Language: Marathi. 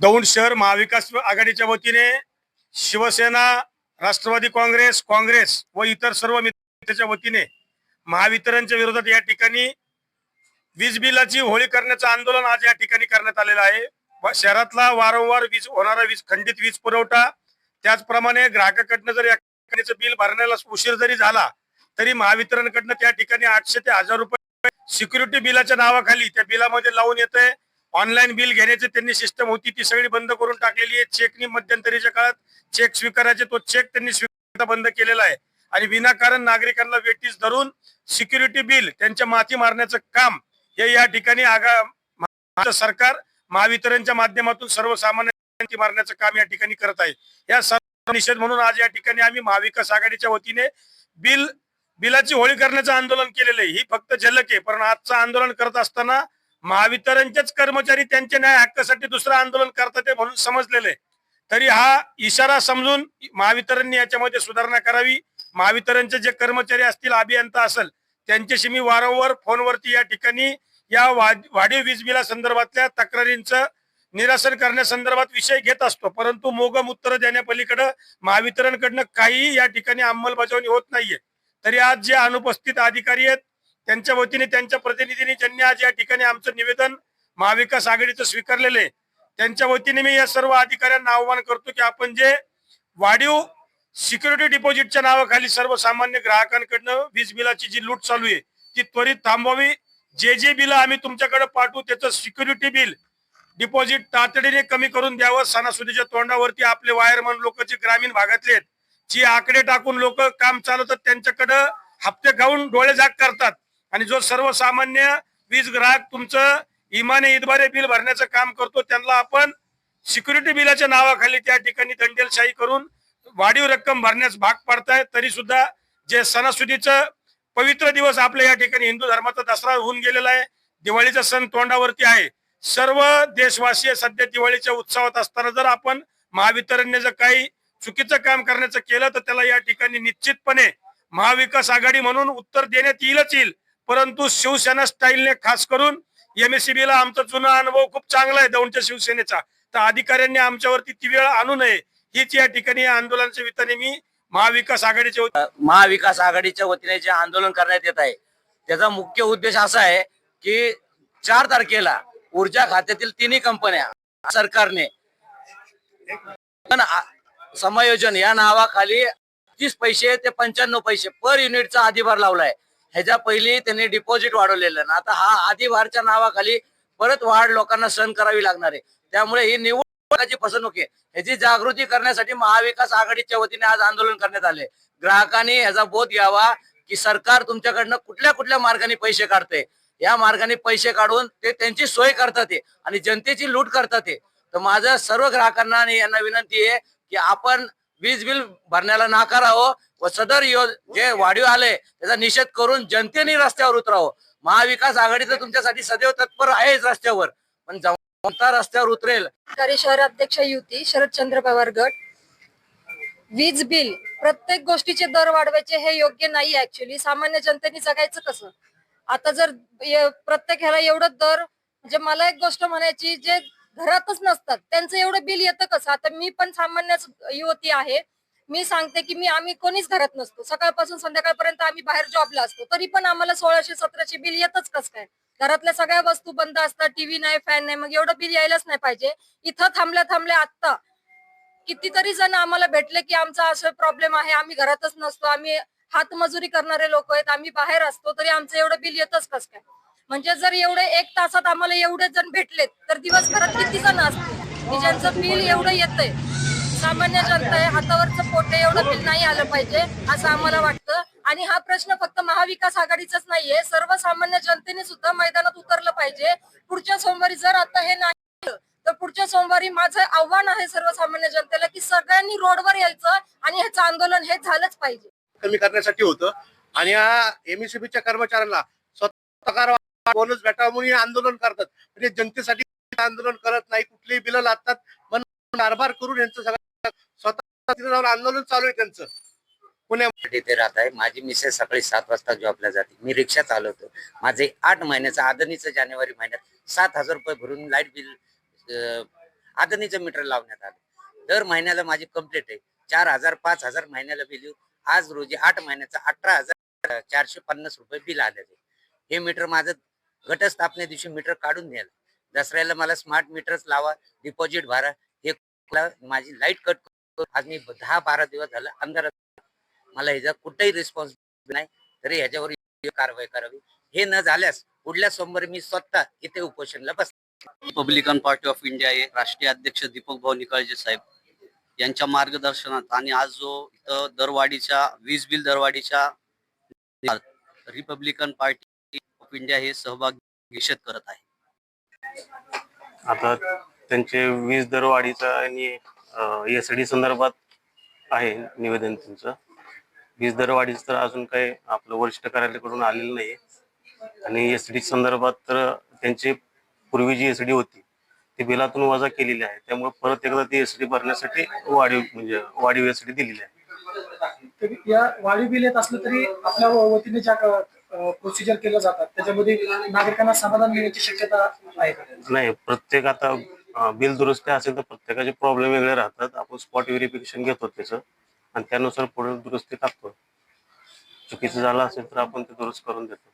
दौंड शहर महाविकास आघाडीच्या वतीने शिवसेना राष्ट्रवादी काँग्रेस काँग्रेस व इतर सर्व मित्रांच्या वतीने महावितरणच्या विरोधात या ठिकाणी वीज बिलाची होळी करण्याचं आंदोलन आज या ठिकाणी करण्यात आलेलं आहे. व शहरातला वारंवार वीज होणारा वीज खंडित वीज पुरवठा त्याचप्रमाणे ग्राहकाकडनं जर या ठिकाणीचं बिल भरण्याला उशीर जरी झाला तरी महावितरणकडनं त्या ठिकाणी आठशे ते हजार रुपये सिक्युरिटी बिलाच्या नावाखाली त्या बिलामध्ये लावून येते ऑनलाईन बिल घेण्याची त्यांनी सिस्टम होती ती सगळी बंद करून टाकलेली आहे. चेकनी मध्यंतरीच्या काळात चेक स्वीकारायचे तो चेक त्यांनी स्वीकारता बंद केलेला आहे. आणि विनाकारण नागरिकांना वेटीस धरून सिक्युरिटी बिल त्यांच्या माथी मारण्याचं काम हे या ठिकाणी आगा सरकार महावितरणच्या माध्यमातून सर्वसामान्य मारण्याचं काम या ठिकाणी करत आहे. या सर्व निषेध म्हणून आज या ठिकाणी आम्ही महाविकास आघाडीच्या वतीने बिल बिलाची होळी करण्याचं आंदोलन केलेलं आहे. ही फक्त झलक आहे. पण आजचं आंदोलन करत असताना महावितरणचेच कर्मचारी त्यांच्या न्याय हक्कासाठी दुसरं आंदोलन करतात ते म्हणून समजलेले. तरी हा इशारा समजून महावितरणने याच्यामध्ये सुधारणा करावी. महावितरणचे जे कर्मचारी असतील अभियंता असेल त्यांच्याशी मी वारंवार फोनवरती या ठिकाणी या वाढीव वीज बिला संदर्भातल्या तक्रारींचं निरासन करण्यासंदर्भात विषय घेत असतो. परंतु मोगम उत्तर देण्यापलीकडे महावितरणकडनं काही या ठिकाणी अंमलबजावणी होत नाहीये. तरी आज जे अनुपस्थित अधिकारी आहेत त्यांच्या वतीने त्यांच्या प्रतिनिधींनी ज्यांनी आज या ठिकाणी आमचं निवेदन महाविकास आघाडीचं स्वीकारलेलं आहे त्यांच्या वतीने मी या सर्व अधिकाऱ्यांना आव्हान करतो की आपण जे वाढीव सिक्युरिटी डिपॉझिटच्या नावाखाली सर्वसामान्य ग्राहकांकडनं वीज बिलाची जी लूट चालू आहे ती त्वरित थांबवावी. जे जे बिल आम्ही तुमच्याकडे पाठवू त्याचं सिक्युरिटी बिल डिपॉझिट तातडीने कमी करून द्यावं. सणासुदीच्या तोंडावरती आपले वायरमन लोक जे ग्रामीण भागातले आहेत जी आकडे टाकून लोक काम चालवतात त्यांच्याकडं हप्ते खाऊन डोळे झाक करतात. आणि जो सर्वसामान्य वीज ग्राहक तुमचं इमाने इदबारे बिल भरण्याचं काम करतो त्यांना आपण सिक्युरिटी बिलाच्या नावाखाली त्या ठिकाणी दंडेलशाही करून वाढीव रक्कम भरण्यास भाग पाडताय. तरी सुद्धा जे सणासुदीचं पवित्र दिवस आपल्या या ठिकाणी हिंदू धर्माचा दसरा होऊन गेलेला आहे. दिवाळीचा सण तोंडावरती आहे. सर्व देशवासीय सध्या दिवाळीच्या उत्सवात असताना जर आपण महावितरणने जर काही चुकीचं काम करण्याचं केलं तर त्याला या ठिकाणी निश्चितपणे महाविकास आघाडी म्हणून उत्तर देण्यात येईलच येईल. परंतु शिवसेना स्टाईलने खास करून एमएससीबी ला आमचा जुना अनुभव खूप चांगला आहे दौंडच्या शिवसेनेचा. तर अधिकाऱ्यांनी आमच्यावरती ती वेळ आणू नये. हीच या ठिकाणी आंदोलनाच्या वित्ताने मी महाविकास आघाडीचे महाविकास आघाडीच्या वतीने जे आंदोलन करण्यात येत आहे त्याचा मुख्य उद्देश असा आहे की चार तारखेला ऊर्जा खात्यातील तिन्ही कंपन्या सरकारने समायोजन या नावाखाली तीस पैसे ते पंच्याण्णव पैसे पर युनिटचा अधिभार लावलाय. ह्याच्या पहिली त्यांनी डिपॉझिट वाढवलेलं ना आता हा अधिभारच्या नावाखाली परत वाढ लोकांना सहन करावी लागणार आहे. त्यामुळे ही निवडणुकाची फसवणूक आहे. ह्याची जागृती करण्यासाठी महाविकास आघाडीच्या वतीने आज आंदोलन करण्यात आले ग्राहकांनी ह्याचा बोध घ्यावा की सरकार तुमच्याकडनं कुठल्या कुठल्या मार्गाने पैसे काढते या मार्गाने पैसे काढून ते त्यांची सोय करतात ते आणि जनतेची लूट करतात ते. तर माझं सर्व ग्राहकांना आणि यांना विनंती आहे की आपण वीज बिल भरण्याला नाकारावं व सदर यो जे वाढीव आले त्याचा निषेध करून जनतेने रस्त्यावर उतरावं. महाविकास आघाडी तर तुमच्यासाठी सदैव तत्पर आहेच रस्त्यावर. पण जनता रस्त्यावर उतरेल. शहराध्यक्ष युती शरदचंद्र पवार गट. वीज बिल प्रत्येक गोष्टीचे दर वाढवायचे हे योग्य नाही ऍक्च्युली सामान्य जनतेने जगायचं कसं? आता जर प्रत्येक ह्याला एवढं दर म्हणजे मला एक गोष्ट म्हणायची जे घरातच नसतात त्यांचं एवढं बिल येतं कसं? आता मी पण सामान्य युवती आहे. मी सांगते की मी आम्ही कोणीच घरात नसतो. सकाळपासून संध्याकाळपर्यंत आम्ही बाहेर जॉबला असतो. तरी पण आम्हाला सोळाशे सतराशे बिल येतच कस काय? घरातल्या सगळ्या वस्तू बंद असतात टीव्ही नाही फॅन नाही मग एवढं बिल यायलाच नाही पाहिजे. इथं थांबल्या थांबल्या आत्ता कितीतरी जण आम्हाला भेटले की आमचा असं प्रॉब्लेम आहे आम्ही घरातच नसतो आम्ही हातमजुरी करणारे लोक आहेत आम्ही बाहेर असतो तरी आमचं एवढं बिल येतच कस काय? म्हणजे जर एवढे एक तासात आम्हाला एवढे जण भेटलेत तर दिवसभरात किती जण असतील? की ज्यांचं बिल एवढं येतंय? सामान्य जनता आहे हातावरचं पोट एवढं बिल नाही आलं पाहिजे असं आम्हाला वाटतं. आणि हा प्रश्न फक्त महाविकास आघाडीचाच नाहीये सर्वसामान्य जनतेने सुद्धा मैदानात उतरलं पाहिजे. पुढच्या सोमवारी जर आता हे नाही तर पुढच्या सोमवारी माझं आव्हान आहे सर्वसामान्य जनतेला की सगळ्यांनी रोडवर यायचं आणि ह्याचं आंदोलन हे झालंच पाहिजे. कमी करण्यासाठी होतं. आणि या एमएससीबीच्या कर्मचाऱ्यांना स्वतः बोनस भेटावा म्हणून हे आंदोलन करतात. म्हणजे जनतेसाठी आंदोलन करत नाही कुठलीही बिलं लागतात पण कारभार करून यांचं सगळं स्वतः तिथे जाऊन आंदोलन चालू आहे त्यांचं. पुण्यामध्ये ते राहत आहे. माझी मिसेस सकाळी सात वाजता जॉबला जाते. मी रिक्षा चालवतो. माझे आठ महिन्याचं आदरणीचं जानेवारी महिन्यात सात हजार रुपये भरून लाइट बिल आदरणीचं मीटर लावण्यात आलं. दर महिन्याला माझी कंप्लीट आहे. चार हजार पाच हजार महिन्याला बिल आज रोजी आठ महिन्याचा अठरा हजार चारशे पन्नास रुपये बिल आलेले हे मीटर माझं घटस्थापने दिवशी मीटर काढून द्यायला दसऱ्याला मला स्मार्ट मीटरच लावा डिपॉझिट भरा. हे माझी लाइट कट आज मी दहा बारा दिवस झालं अंधारात. मला ह्याचा कुठेही रिस्पॉन्स नाही तरी ह्याच्यावर कारवाई करावी. हे न झाल्यास पुढल्या सोमवारी मी स्वतः इथे उपोषणला बस रिपब्लिकन पार्टी ऑफ इंडिया हे राष्ट्रीय अध्यक्ष दीपक भाऊ निकाळजे साहेब यांच्या मार्गदर्शनात आणि आज जो इथं दरवाढीच्या वीज बिल दरवाढीच्या रिपब्लिकन पार्टी ऑफ इंडिया हे सहभाग निषेध करत आहे. आता त्यांचे वीज दरवाढीचा आणि एस डी संदर्भात आहे निवेदन त्यांचं वीज दरवाढीच तर अजून काही आपलं वरिष्ठ कार्यालयाकडून आलेलं नाही आणि एस डी संदर्भात तर त्यांची पूर्वी जी एस डी होती ती बिलातून वजा केलेली आहे. त्यामुळे परत एकदा ती एस डी भरण्यासाठी वाढीव म्हणजे वाढीव एस डी दिलेली आहे. तर या वाढीव बिल येत असलं तरी आपल्या वतीने ज्या प्रोसिजर केल्या जातात त्याच्यामध्ये नागरिकांना समाधान मिळण्याची शक्यता आहे? नाही प्रत्येक आता बिल दुरुस्ती असेल तर प्रत्येकाचे प्रॉब्लेम वेगळे राहतात. आपण स्पॉट व्हेरिफिकेशन घेतो त्याचं आणि त्यानुसार पुढे दुरुस्ती टाकतो. चुकीचं झालं असेल तर आपण ते दुरुस्त करून देतो.